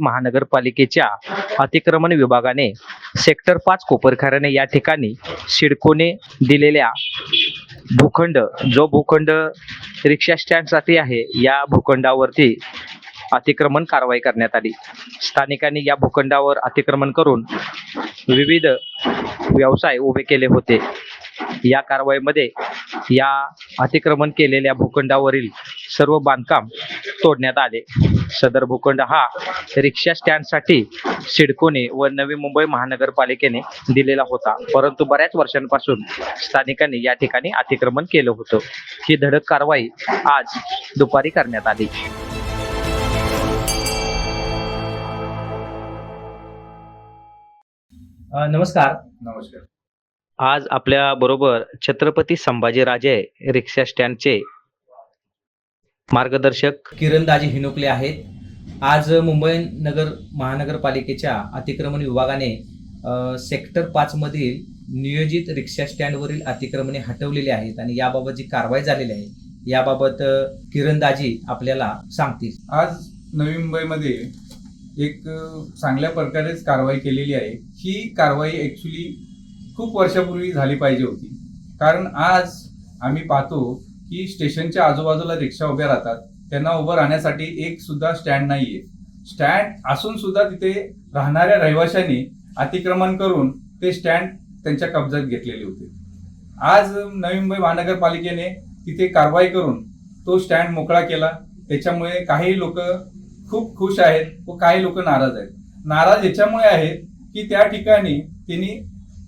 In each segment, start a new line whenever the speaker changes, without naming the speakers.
महानगरपालिकेच्या अतिक्रमण विभागाने सेक्टर पाच कोपरखऱ्याने या ठिकाणी सिडकोने दिलेल्या भूखंड जो भूखंड रिक्षा स्टँडसाठी आहे या भूखंडावरती अतिक्रमण कारवाई करण्यात आली. स्थानिकांनी या भूखंडावर अतिक्रमण करून विविध व्यवसाय उभे केले होते. या कारवाईमध्ये या अतिक्रमण केलेल्या भूखंडावरील सर्व बांधकाम तोडण्यात आले. सदर भूखंड हा रिक्षा स्टँडसाठी सिडकोने व नवी मुंबई महानगरपालिकेने दिलेला होता. परंतु बऱ्याच वर्षांपासून स्थानिकांनी या ठिकाणी अतिक्रमण केलं होतं. ही धडक कारवाई आज दुपारी करण्यात आली. नमस्कार.
नमस्कार.
आज आपल्या बरोबर छत्रपती संभाजीराजे रिक्षा स्टँडचे मार्गदर्शक किरणदाजी हिनुकले आहेत. आज मुंबई नगर महानगरपालिकेच्या अतिक्रमण विभागाने सेक्टर पाच मधील नियोजित रिक्षा स्टँडवरील अतिक्रमणे हटवलेली आहेत आणि याबाबत जी कारवाई झालेली आहे याबाबत किरणदाजी आपल्याला सांगतील.
आज नवी मुंबईमध्ये एक चांगल्या प्रकारेच कारवाई केलेली आहे. ही कारवाई ॲक्च्युली खूप वर्षापूर्वी झाली पाहिजे होती. कारण आज आम्ही पाहतो की स्टेशनच्या आजूबाजूला रिक्षा उभ्या राहतात. त्यांना उभं राहण्यासाठी एक सुद्धा स्टँड नाहीये. स्टँड असून सुद्धा तिथे राहणाऱ्या रहिवाशांनी अतिक्रमण करून ते स्टँड त्यांच्या कब्जात घेतलेले होते. आज नवी मुंबई महानगरपालिकेने तिथे कारवाई करून तो स्टँड मोकळा केला. त्याच्यामुळे काही लोक खूप खुश आहेत व काही लोक नाराज आहेत. नाराज याच्यामुळे आहेत की त्या ठिकाणी त्यांनी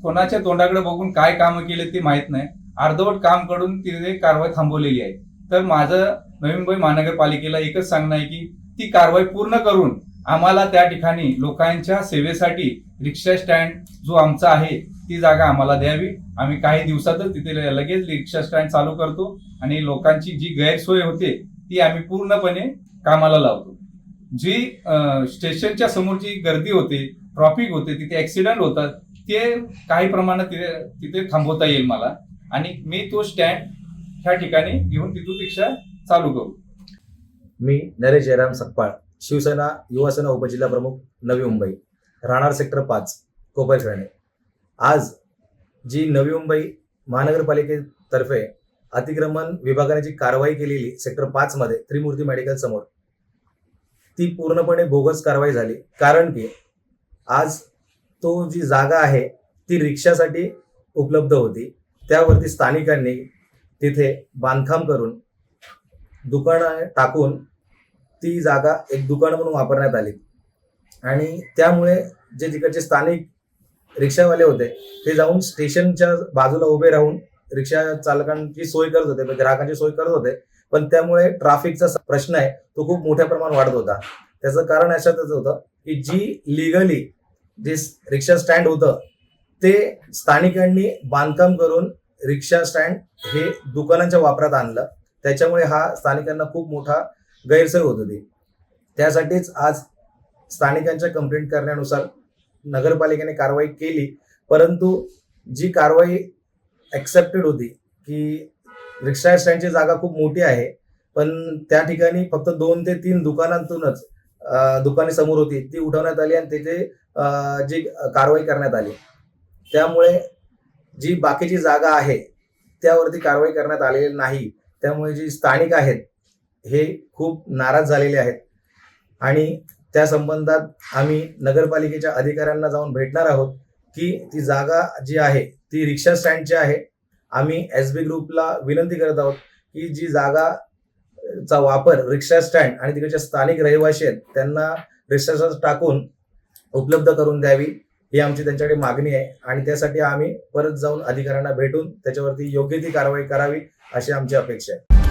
कोणाच्या तोंडाकडे बघून काय कामं केले ते माहीत नाही. अर्धवट काम करून तिथे कारवाई थांबवलेली आहे. तर माझं नवी मुंबई महानगरपालिकेला एकच सांगणं आहे की ती कारवाई पूर्ण करून आम्हाला त्या ठिकाणी लोकांच्या सेवेसाठी रिक्षा स्टँड जो आमचा आहे ती जागा आम्हाला द्यावी. आम्ही काही दिवसातच तिथे लगेच रिक्षा स्टँड चालू करतो आणि लोकांची जी गैरसोय होते ती आम्ही पूर्णपणे कामाला लावतो. जी स्टेशनच्या स्टेशनच्या समोरची गर्दी होते ट्रॉफिक होते तिथे ऍक्सिडेंट होतात ते काही प्रमाणात तिथे तिथे थांबवता येईल मला. आणि मी तो स्टँड ह्या ठिकाणी घेऊन तिथून रिक्षा चालू करू.
मी नरेश जयराम सकपाळ शिवसेना युवासेना उपजिल्हा प्रमुख नवी मुंबई राहणार सेक्टर पाच कोपरखेळणे आज जी नवी मुंबई महानगरपालिकेतर्फे अतिक्रमण विभागाने जी कारवाई केलेली सेक्टर पाच मध्ये त्रिमूर्ती मेडिकल समोर ती पूर्णपणे बोगस कारवाई झाली. कारण की आज तो जी जागा आहे ती रिक्षासाठी उपलब्ध होती. त्यावरती स्थानिकांनी तिथे बांधकाम करून दुकानं टाकून ती जागा एक दुकान म्हणून वापरण्यात आली. आणि त्यामुळे जे तिकडचे स्थानिक रिक्षावाले होते ते जाऊन स्टेशनच्या बाजूला उभे राहून रिक्षा चालकांची सोय करत होते म्हणजे ग्राहकांची सोय करत होते. पण त्यामुळे ट्राफिकचा प्रश्न आहे तो खूप मोठ्या प्रमाणात वाढत होता. त्याचं कारण अशातच होतं की जी लिगली जे रिक्षा स्टँड होतं ते स्थानिकांनी बांधकाम करून रिक्षा स्टँड हे दुकानांच्या वापरात आणलं. त्याच्यामुळे हा स्थानिकांना खूप मोठा गैरसोय होत होती. त्यासाठीच आज स्थानिकांच्या कंप्लेंट करण्यानुसार नगरपालिकेने कारवाई केली. परंतु जी कारवाई ॲक्सेप्टेड होती की रिक्षा स्टँडची जागा खूप मोठी आहे पण त्या ठिकाणी फक्त दोन ते तीन दुकानांतूनच दुकाने समोर होती. ती उठवण्यात आली आणि तिथे जी कारवाई करण्यात आली. त्यामुळे जी बाकीची जागा आहे त्यावरती कारवाई करण्यात आलेली नाही त्यामुळे जी स्थानिक आहेत हे खूप नाराज झालेले आहेत. आणि त्या संबंधात आम्ही नगरपालिकेच्या अधिकाऱ्यांना जाऊन भेटणार आहोत की ती जागा जी आहे ती रिक्षा स्टँडची आहे. आम्ही एस बी ग्रुपला विनंती करत आहोत की जी जागा चा वापर रिक्षा स्टँड आणि तिकडच्या स्थानिक रहिवासी आहेत त्यांना रिक्षा टाकून उपलब्ध करून द्यावी. ही आमची त्यांच्याकडे मागणी आहे. आणि त्यासाठी आम्ही परत जाऊन अधिकाऱ्यांना भेटून त्याच्यावरती योग्य ती कारवाई करावी अशी आमची अपेक्षा आहे.